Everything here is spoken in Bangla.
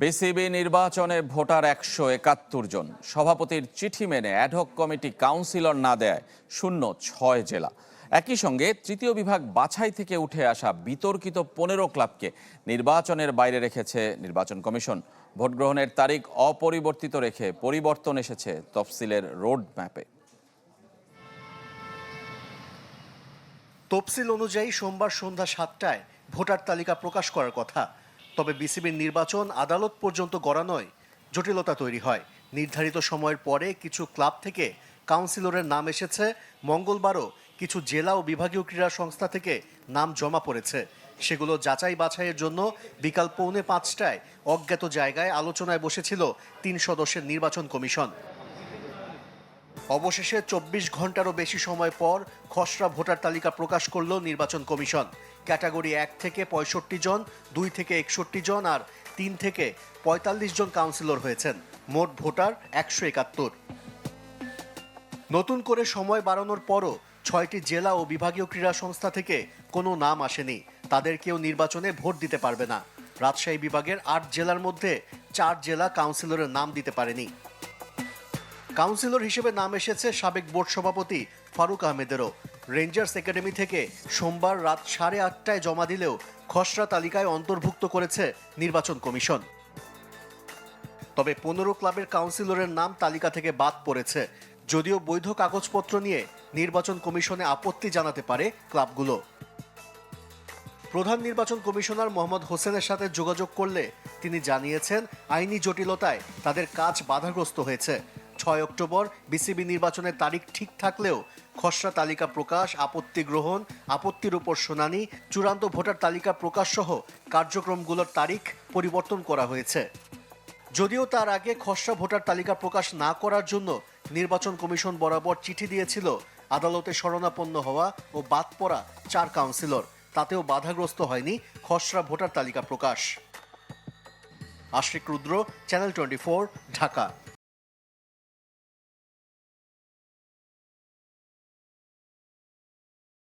বিসিবি নির্বাচনে ভোটার একশো একাত্তর জন। সভাপতির চিঠি মেনে অ্যাডহক কমিটি কাউন্সিলর না দেয় শূন্য ছয় জেলা। একই সঙ্গে তৃতীয় বিভাগ বাছাই থেকে উঠে আসা বিতর্কিত পনেরো ক্লাবকে নির্বাচনের বাইরে রেখেছে নির্বাচন কমিশন। ভোট গ্রহণের তারিখ অপরিবর্তিত রেখে পরিবর্তন এসেছে তফসিলের রোড ম্যাপে তফসিল অনুযায়ী সোমবার সন্ধ্যা সাতটায় ভোটার তালিকা প্রকাশ করার কথা। তবে বিসিবির নির্বাচন আদালত পর্যন্ত গড়া নয় জটিলতা তৈরি হয়। নির্ধারিত সময়ের পরে কিছু ক্লাব থেকে কাউন্সিলরের নাম এসেছে। মঙ্গলবারও কিছু জেলা ও বিভাগীয় ক্রীড়া সংস্থা থেকে নাম জমা পড়েছে। সেগুলো যাচাই বাছাইয়ের জন্য বিকাল পৌনে পাঁচটায় অজ্ঞাত জায়গায় আলোচনায় বসেছিল তিন সদস্যের নির্বাচন কমিশন। অবশেষে চব্বিশ ঘন্টারও বেশি সময় পর খসড়া ভোটার তালিকা প্রকাশ করল নির্বাচন কমিশন। ক্যাটাগরি এক থেকে পঁয়ষট্টি জন, দুই থেকে একষট্টি জন আর তিন থেকে পঁয়তাল্লিশ জন কাউন্সিলর হয়েছেন। মোট ভোটার একশো একাত্তর। নতুন করে সময় বাড়ানোর পরও ছয়টি জেলা ও বিভাগীয় ক্রীড়া সংস্থা থেকে কোনো নাম আসেনি। তাদের কেউ নির্বাচনে ভোট দিতে পারবে না। রাজশাহী বিভাগের আট জেলার মধ্যে চার জেলা কাউন্সিলরের নাম দিতে পারেনি। কাউন্সিলর হিসেবে নাম এসেছে সাবেক বোর্ড সভাপতি ফারুক আহমেদেরও। রেঞ্জার্স একাডেমি থেকে সোমবার রাত সাড়ে আটটায় জমা দিলেও খসড়া তালিকায় অন্তর্ভুক্ত করেছে নির্বাচন কমিশন। তবে পনেরো ক্লাবের কাউন্সিলরের নাম তালিকা থেকে বাদ পড়েছে। যদিও বৈধ কাগজপত্র নিয়ে নির্বাচন কমিশনে আপত্তি জানাতে পারে ক্লাবগুলো। প্রধান নির্বাচন কমিশনার মোহাম্মদ হোসেনের সাথে যোগাযোগ করলে তিনি জানিয়েছেন, আইনি জটিলতায় তাদের কাজ বাধাগ্রস্ত হয়েছে। ছয় অক্টোবর বিসিবি নির্বাচনের তারিখ ঠিক থাকলেও খসড়া তালিকা প্রকাশ, আপত্তি গ্রহণ, আপত্তির উপর শুনানি, চূড়ান্ত ভোটার তালিকা প্রকাশ সহ কার্যক্রমগুলোর তারিখ পরিবর্তন করা হয়েছে। যদিও তার আগে খসড়া ভোটার তালিকা প্রকাশ না করার জন্য নির্বাচন কমিশন বরাবর চিঠি দিয়েছিল, আদালতে শরণাপন্ন হওয়া ও বাদ পড়া চার কাউন্সিলর। তাতেও বাধাগ্রস্ত হয়নি খসড়া ভোটার তালিকা প্রকাশ। Ashik Rudra, channel twenty Dhaka.